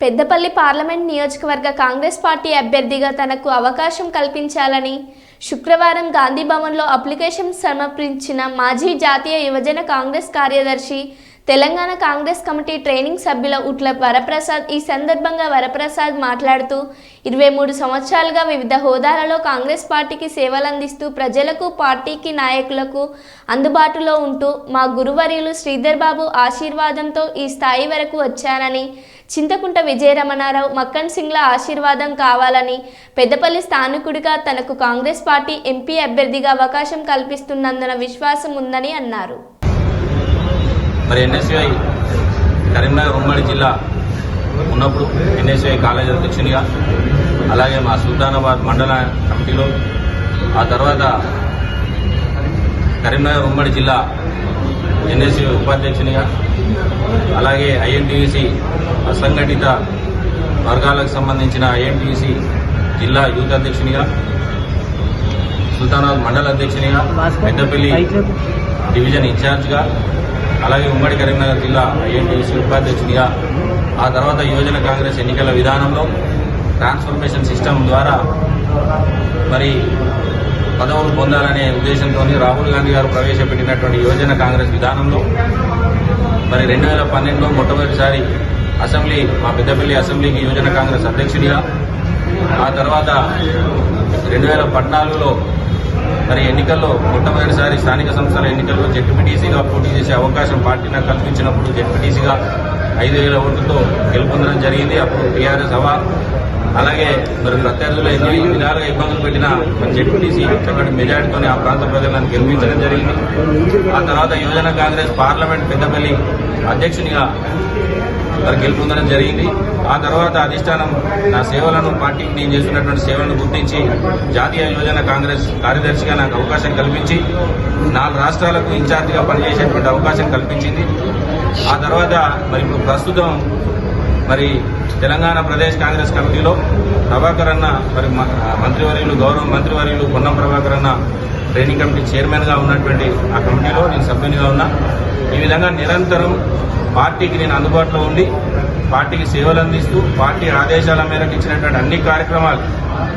Peddapalli parliament నియోజకవర్గ Congress party అభ్యర్థిగా తనకు అవకాశం కల్పించాలని శుక్రవారం గాంధీ భవన్లో అప్లికేషన్ సమర్పించిన మాజీ జాతీయ యువజన కాంగ్రెస్ కార్యదర్శి తెలంగాణ కాంగ్రెస్ కమిటీ ట్రైనింగ్ సభ్యుల ఉట్ల వరప్రసాద్ ఈ సందర్భంగా వరప్రసాద్ మాట్లాడుతూ ఇరవై మూడు సంవత్సరాలుగా వివిధ హోదాలలో కాంగ్రెస్ పార్టీకి సేవలందిస్తూ ప్రజలకు పార్టీకి నాయకులకు అందుబాటులో ఉంటూ మా గురువర్యులు శ్రీధర్ బాబు ఆశీర్వాదంతో ఈ స్థాయి వరకు వచ్చానని చింతకుంట విజయరమణారావు మక్కన్ సింగ్ల ఆశీర్వాదం కావాలని పెద్దపల్లి స్థానికుడిగా తనకు కాంగ్రెస్ పార్టీ ఎంపీ అభ్యర్థిగా అవకాశం కల్పిస్తున్నందున విశ్వాసం ఉందని అన్నారు. మరి ఎన్ఎస్యుఐ కరీంనగర్ ఉమ్మడి జిల్లా ఉన్నప్పుడు ఎన్ఎస్యుఐ కాలేజ్ అధ్యక్షునిగా అలాగే మా సుల్తానాబాద్ మండల కమిటీలో ఆ తర్వాత కరీంనగర్ ఉమ్మడి జిల్లా ఎన్ఎస్యూ ఉపాధ్యక్షునిగా అలాగే ఐఎన్టీయూసీ అసంఘటిత వర్గాలకు సంబంధించిన ఐఎన్టీయూసీ జిల్లా యూత్ అధ్యక్షునిగా సుల్తానాబాద్ మండల అధ్యక్షునిగా పెద్దపల్లి డివిజన్ ఇన్ఛార్జ్గా అలాగే ఉమ్మడి కరీంనగర్ జిల్లా ఐఎన్టీసీ ఉపాధ్యక్షునిగా ఆ తర్వాత యువజన కాంగ్రెస్ ఎన్నికల విధానంలో ట్రాన్స్ఫర్మేషన్ సిస్టమ్ ద్వారా మరి పదవులు పొందాలనే ఉద్దేశంతో రాహుల్ గాంధీ గారు ప్రవేశపెట్టినటువంటి యువజన కాంగ్రెస్ విధానంలో మరి రెండు వేల పన్నెండులో మొట్టమొదటిసారి అసెంబ్లీ మా పెద్దపల్లి అసెంబ్లీకి యువజన కాంగ్రెస్ అధ్యక్షుడిగా ఆ తర్వాత రెండు వేల పద్నాలుగులో మరి ఎన్నికల్లో మొట్టమొదటిసారి స్థానిక సంస్థల ఎన్నికల్లో జెడ్పీటీసీగా పోటీ చేసే అవకాశం పార్టీ నాకు కల్పించినప్పుడు జెడ్పీటీసీగా ఐదు వేల ఓట్లతో గెలుపొందడం జరిగింది. అప్పుడు టీఆర్ఎస్ హవా అలాగే మరి ప్రత్యర్థులు ఎన్ని విధాలుగా ఇబ్బందులు పెట్టినా మన జెడ్పీటీసీ చక్కటి మెజార్టీతోనే ఆ ప్రాంత ప్రజలను గెలిపించడం జరిగింది. ఆ తర్వాత యువజన కాంగ్రెస్ పార్లమెంట్ పెద్దపల్లి అధ్యక్షునిగా మరి గెలుపొందడం జరిగింది. ఆ తర్వాత అధిష్టానం నా సేవలను పార్టీకి నేను చేస్తున్నటువంటి సేవలను గుర్తించి జాతీయ యువజన కాంగ్రెస్ కార్యదర్శిగా నాకు అవకాశం కల్పించి నాలుగు రాష్ట్రాలకు ఇన్ఛార్జిగా పనిచేసేటువంటి అవకాశం కల్పించింది. ఆ తర్వాత మరి ఇప్పుడు ప్రస్తుతం మరి తెలంగాణ ప్రదేశ్ కాంగ్రెస్ కమిటీలో ప్రభాకర్ అన్న మరి మ- మంత్రివర్యులు గౌరవ మంత్రివర్యులు పొన్నం ప్రభాకర్ అన్న ట్రైనింగ్ కమిటీ చైర్మన్గా ఉన్నటువంటి ఆ కమిటీలో నేను సభ్యునిగా ఉన్నా. ఈ విధంగా నిరంతరం పార్టీకి నేను అందుబాటులో ఉండి పార్టీకి సేవలు అందిస్తూ పార్టీ ఆదేశాల మేరకు ఇచ్చినటువంటి అన్ని కార్యక్రమాలు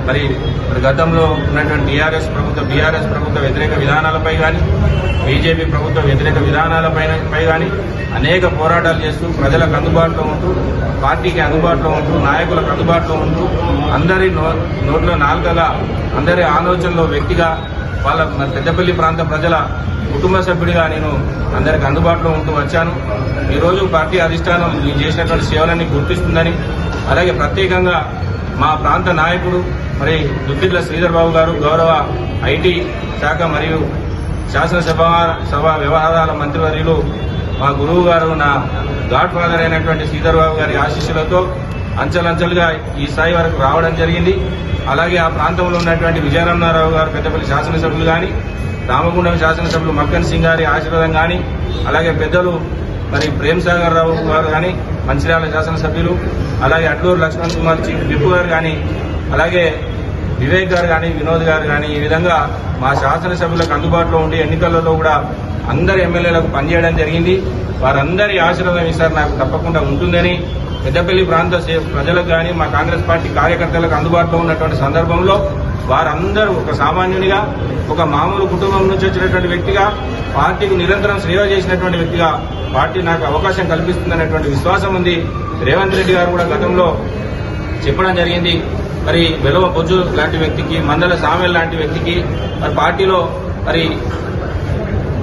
మరి మరి గతంలో ఉన్నటువంటి టీఆర్ఎస్ ప్రభుత్వ బీఆర్ఎస్ ప్రభుత్వ వ్యతిరేక విధానాలపై కానీ బీజేపీ ప్రభుత్వ వ్యతిరేక విధానాలపై పై కానీ అనేక పోరాటాలు చేస్తూ ప్రజలకు అందుబాటులో ఉంటూ పార్టీకి అందుబాటులో ఉంటూ నాయకులకు అందుబాటులో ఉంటూ అందరి నో నోట్లో నాలుగగా అందరి ఆలోచనలో వ్యక్తిగా వాళ్ళ పెద్దపల్లి ప్రాంత ప్రజల కుటుంబ సభ్యుడిగా నేను అందరికి అందుబాటులో ఉంటూ వచ్చాను. ఈరోజు పార్టీ అధిష్టానం నేను చేసినటువంటి సేవలన్నీ గుర్తిస్తుందని అలాగే ప్రత్యేకంగా మా ప్రాంత నాయకుడు మరి దుద్దిట్ల శ్రీధర్ బాబు గారు గౌరవ ఐటీ శాఖ మరియు శాసనసభ సభ వ్యవహారాల మంత్రివర్యులు మా గురువు గారు నా గాడ్ ఫాదర్ అయినటువంటి శ్రీధర్ బాబు గారి ఆశీస్సులతో అంచెలంచెలుగా ఈ స్థాయి వరకు రావడం జరిగింది. అలాగే ఆ ప్రాంతంలో ఉన్నటువంటి విజయరమణారావు గారు పెద్దపల్లి శాసనసభ్యులు కానీ రామగుండం శాసనసభ్యులు మక్కన్ సింగ్ గారి ఆశీర్వాదం కానీ అలాగే పెద్దలు మరి ప్రేమ్ సాగర్ రావు గారు కానీ మంచిర్యాల శాసనసభ్యులు అలాగే అడ్లూరు లక్ష్మణ్ కుమార్ చీఫ్ విప్పు గారు కానీ అలాగే వివేక్ గారు కానీ వినోద్ గారు కానీ ఈ విధంగా మా శాసనసభ్యులకు అందుబాటులో ఉండి ఎన్నికలలో కూడా అందరి ఎమ్మెల్యేలకు పనిచేయడం జరిగింది. వారందరి ఆశీర్వాదం ఈసారి నాకు తప్పకుండా ఉంటుందని పెద్దపల్లి ప్రాంత సే- ప్రజలకు కానీ మా కాంగ్రెస్ పార్టీ కార్యకర్తలకు అందుబాటులో ఉన్నటువంటి సందర్భంలో వారందరూ ఒక సామాన్యునిగా ఒక మామూలు కుటుంబం నుంచి వచ్చినటువంటి వ్యక్తిగా పార్టీకి నిరంతరం సేవ చేసినటువంటి వ్యక్తిగా పార్టీ నాకు అవకాశం కల్పిస్తుందనేటువంటి విశ్వాసం ఉంది. రేవంత్ రెడ్డి గారు కూడా గతంలో చెప్పడం జరిగింది. మరి వెలవ బొజ్జు లాంటి వ్యక్తికి మందల సామెల్ లాంటి వ్యక్తికి మరి పార్టీలో మరి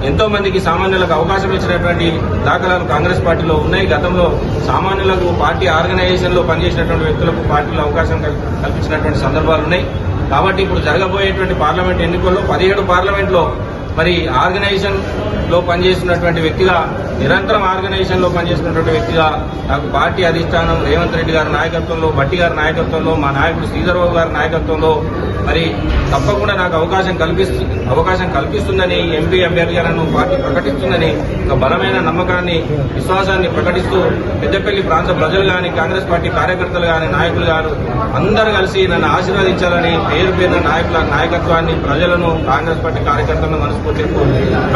ఎంతో మందికి సామాన్యులకు అవకాశం ఇచ్చినటువంటి దాఖలాలు కాంగ్రెస్ పార్టీలో ఉన్నాయి. గతంలో సామాన్యులకు పార్టీ ఆర్గనైజేషన్లో పనిచేసినటువంటి వ్యక్తులకు పార్టీలో అవకాశం కల్- కల్పించినటువంటి సందర్భాలు ఉన్నాయి. కాబట్టి ఇప్పుడు జరగబోయేటువంటి పార్లమెంట్ ఎన్నికల్లో పదిహేడు పార్లమెంట్లో మరి ఆర్గనైజేషన్లో పనిచేస్తున్నటువంటి వ్యక్తిగా నిరంతరం ఆర్గనైజేషన్లో పనిచేస్తున్నటువంటి వ్యక్తిగా నాకు పార్టీ అధిష్టానం రేవంత్ రెడ్డి గారి నాయకత్వంలో భట్టి గారి నాయకత్వంలో మా నాయకుడు శ్రీధర్బాబు గారి నాయకత్వంలో మరి తప్పకుండా నాకు అవకాశం కల్పిస్తు అవకాశం కల్పిస్తుందని ఎంపీ అభ్యర్థిగా నన్ను పార్టీ ప్రకటిస్తుందని ఒక బలమైన నమ్మకాన్ని విశ్వాసాన్ని ప్రకటిస్తూ పెద్దపల్లి ప్రాంత ప్రజలు కానీ కాంగ్రెస్ పార్టీ కార్యకర్తలు కానీ నాయకులు గారు అందరూ కలిసి నన్ను ఆశీర్వదించాలని పేరు పేరున నాయకుల నాయకత్వాన్ని ప్రజలను కాంగ్రెస్ పార్టీ కార్యకర్తలను మనస్ఫూర్తిగా కోరుతున్నాను.